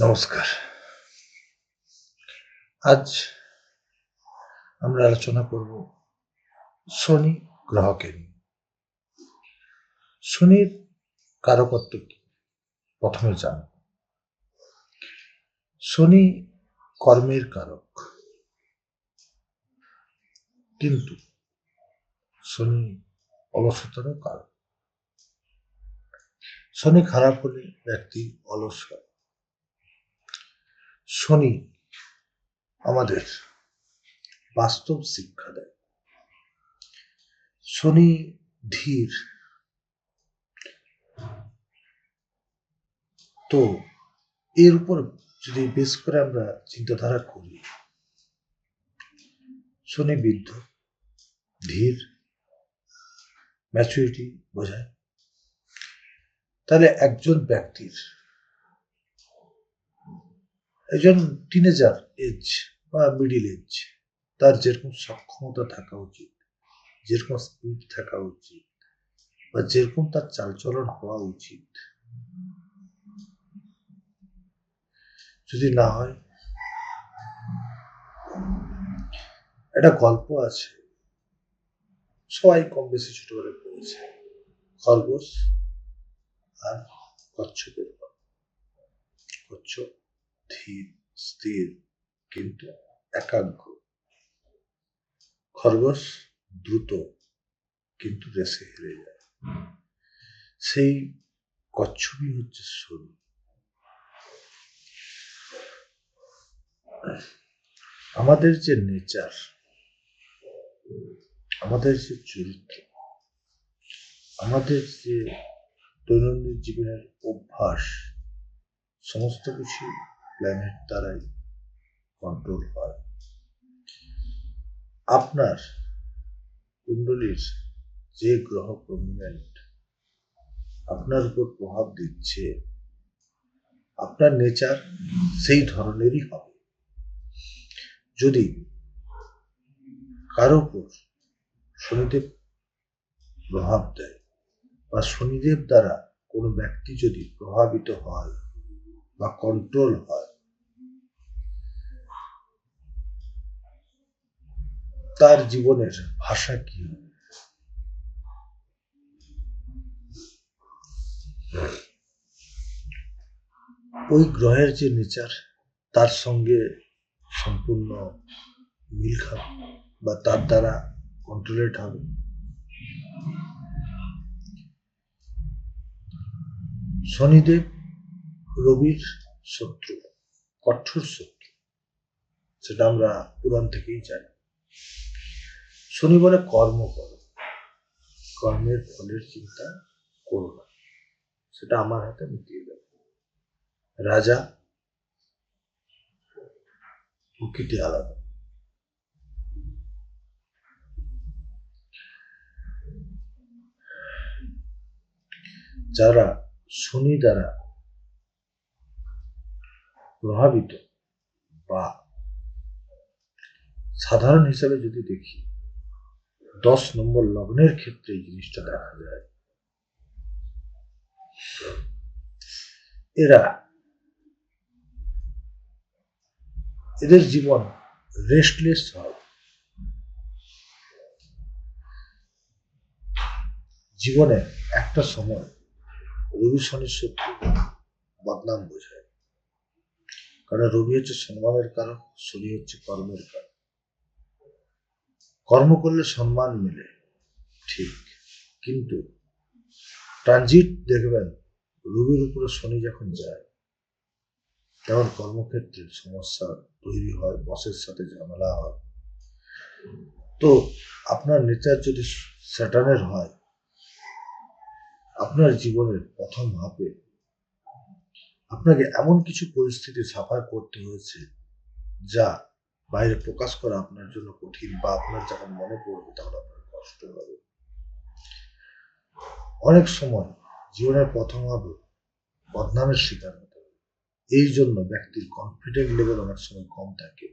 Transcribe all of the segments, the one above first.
নমস্কার। আজ আমরা আলোচনা করব শনি গ্রহকে নিয়ে। শনির কারকত্ব কি? প্রথমে জান শনি কর্মের কারক। কিন্তু শনি অলসতারও কারক। শনি খারাপ হলে ব্যক্তি অলস হয়। শনি আমাদের বাস্তব শিক্ষা দেয়। শনি ধীর। তো এর উপর যদি বেশ করে আমরা চিন্তাধারা করি, শনি বৃদ্ধ, ধীর ম্যাচুরিটি বোঝায়। তাহলে একজন ব্যক্তির একজন টিনেজার এজ বা মিডিল এজ তার যেরকম সক্ষমতা থাকা উচিত, যেরকম স্পিড থাকা উচিত বা যেরকম তার চালচলন হওয়া উচিত। যদি না হয়, একটা গল্প আছে, সবাই কম বেশি ছোটবেলায় পড়েছে, খরগোশ আর কচ্ছপের গল্প। কচ্ছপ ধীর স্থির কিন্তু একাগ্র। খরগোশ দ্রুত কিন্তু রেসে হেরে যায়। সেই কচ্ছপই হচ্ছে শনি। আমাদের যে নেচার, আমাদের যে চরিত্র, আমাদের যে দৈনন্দিন জীবনের অভ্যাস, সমস্ত কিছু প্ল্যানেট দ্বারাই কন্ট্রোল হয়। আপনার কুণ্ডলীর যে গ্রহ প্রমিনেন্ট আপনার উপর প্রভাব দিচ্ছে, আপনার নেচার সেই ধরনেরই হবে। যদি কারও উপর শনিদেব প্রভাব দেয় বা শনিদেব দ্বারা কোনো ব্যক্তি যদি প্রভাবিত হয় বা কন্ট্রোল হয় তার জীবনের ভাষা কি হবে? ওই গ্রহের যে নেচার, তার সঙ্গে সম্পূর্ণ মিল খাবে বা তার দ্বারা কন্ট্রোলেট হবে। শনিদেব রবির শত্রু, কঠোর শত্রু, সেটা আমরা পুরাণ থেকেই জানি। শনি বলে কর্ম করো। কর্মের ফলের চিন্তা করো না। সেটা আমার হাতে মিটিয়ে দেবে রাজা প্রকৃতি আলাদা। যারা শনি দ্বারা প্রভাবিত বা সাধারণ হিসাবে যদি দেখি দশ নম্বর লগ্নের ক্ষেত্রে এই জিনিসটা দেখা যায়। এরা এদের জীবন রেস্টলেস হয়। জীবনে একটা সময় রবি শনির শত্রু বদনাম বোঝায়। কারণ রবি হচ্ছে সম্মানের কারণ শনি হচ্ছে কর্মের কারণ কর্ম করলে সম্মান মেলে, ঠিক। কিন্তু ট্রানজিট দেখবেন, রবির উপরে শনি যখন যায় তখন কর্মক্ষেত্রে সমস্যা তৈরি হয়, বসের সাথে ঝামেলা হয়। তো আপনার নেচার যদি স্যাটার্নের হয়, আপনার জীবনের প্রথম ধাপে আপনাকে এমন কিছু পরিস্থিতি সাফার করতে হয়েছে, যা বাইরে প্রকাশ করা আপনার জন্য কঠিন বা আপনার যখন মনে পড়বে, তখন আপনার কষ্ট হবে। অনেক সময় জীবনের প্রথম ভাবে বদনামের শিকার হতে হবে এই জন্য ব্যক্তির কনফিডেন্ট লেভেল অনেক সময় কম থাকে।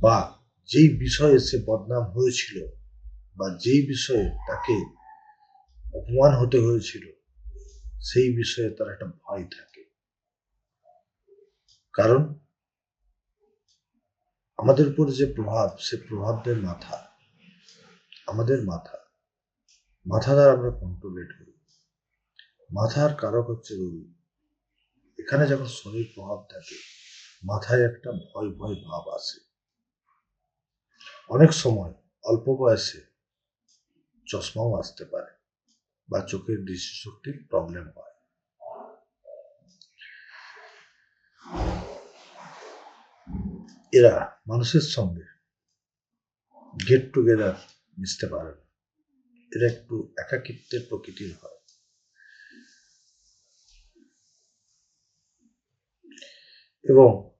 বা যেই বিষয়ে সে বদনাম হয়েছিল বা যেই বিষয়ে তাকে অপমান হতে হয়েছিল, সেই বিষয়ে তার একটা ভয় থাকে। কারণ আমাদের উপর যে প্রভাব, সে প্রভাবদের মাথা। আমাদের মাথা। মাথা দ্বারা আমরা কন্ট্রোলেট করি। মাথার কারক হচ্ছে রবি। এখানে যখন শনির প্রভাব থাকে, মাথায় একটা ভয় ভয় ভাব আসে। অনেক সময় অল্প বয়সে চশমাও আসতে পারে বা চোখের দৃষ্টিশক্তির প্রবলেম হয়। এরা মানুষের সঙ্গে গেট টুগেদার মিশতে পারে না। এরা একটু একাকিত্বের প্রকৃতির হয়। এবং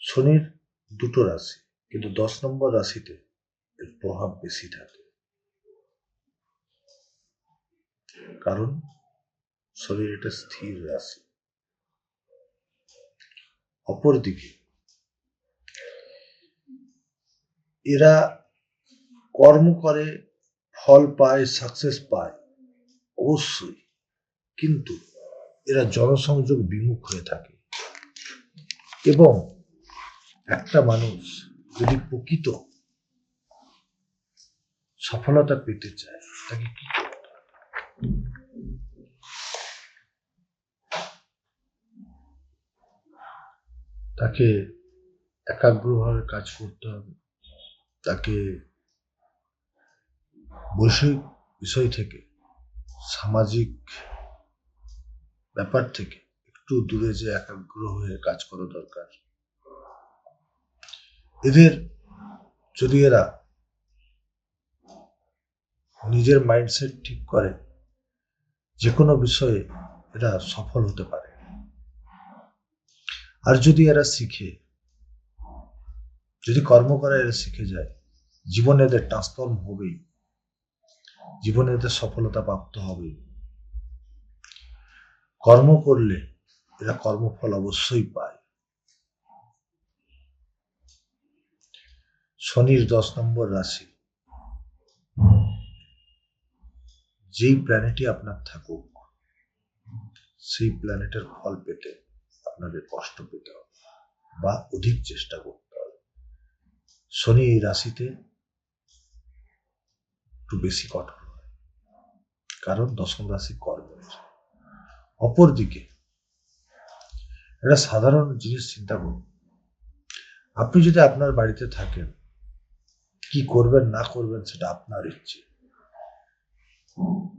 শনির দুটো রাশি, কিন্তু দশ নম্বর রাশিতে এর প্রভাব বেশি থাকে। কারণ শরীর এটা স্থির রাশি। অপরদিকে। এরা কর্ম করে, ফল পায় সাকসেস পায়, অবশ্যই। কিন্তু এরা জনসংযোগ বিমুখ হয়ে থাকে। এবং একটা মানুষ যদি প্রকৃত সফলতা পেতে চায়, তাকে কি করতে তাকে একাগ্রভাবে কাজ করতে হবে। তাকে বৈষয়িক বিষয় থেকে, সামাজিক ব্যাপার থেকে একটু দূরে যে একাগ্র হয়ে কাজ করা দরকার। এদের যদি এরা নিজের মাইন্ডসেট ঠিক করে যে কোনো বিষয়ে এরা সফল হতে পারে। আর যদি এরা শিখে, যদি কর্ম করে এরা শিখে যায়, জীবনে এদের ট্রান্সফর্ম হবেই। জীবনে এদের সফলতা প্রাপ্ত হবে। কর্ম করলে এরা কর্মফল অবশ্যই পায়। শনির দশ নম্বর রাশি। যেই প্ল্যানেটই আপনার থাকুক, সেই প্ল্যানেটের ফল পেতে। আপনাদের কষ্ট পেতে হবে বা অধিক চেষ্টা করতে হবে। শনি এই রাশিতে একটু বেশি কঠোর হয়। কারণ দশম রাশি কর্মের অপরদিকে একটা সাধারণ জিনিস চিন্তা করুন। আপনি যদি আপনার বাড়িতে থাকেন, কি করবেন, না করবেন সেটা আপনার ইচ্ছে।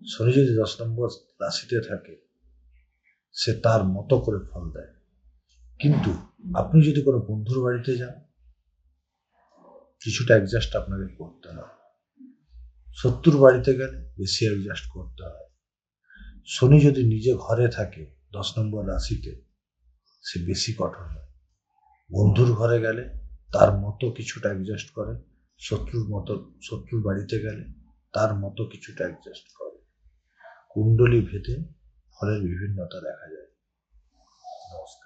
শনি যদি দশ নম্বর রাশিতে থাকে, সে তার মতো করে ফল দেয়। কিন্তু আপনি যদি কোনো বন্ধুর বাড়িতে যান, কিছুটা অ্যাডজাস্ট আপনাকে করতে হয়। শত্রুর বাড়িতে গেলে বেশি অ্যাডজাস্ট করতে হয়। শনি যদি নিজে ঘরে থাকে, দশ নম্বর রাশিতে, সে বেশি কঠোর হয়। বন্ধুর ঘরে গেলে তার মতো কিছুটা অ্যাডজাস্ট করে। শত্রুর মতো, শত্রুর বাড়িতে গেলে তার মতো কিছুটা অ্যাডজাস্ট করে। কুণ্ডলী ভেদে ফলের বিভিন্নতা দেখা যায়। নমস্কার।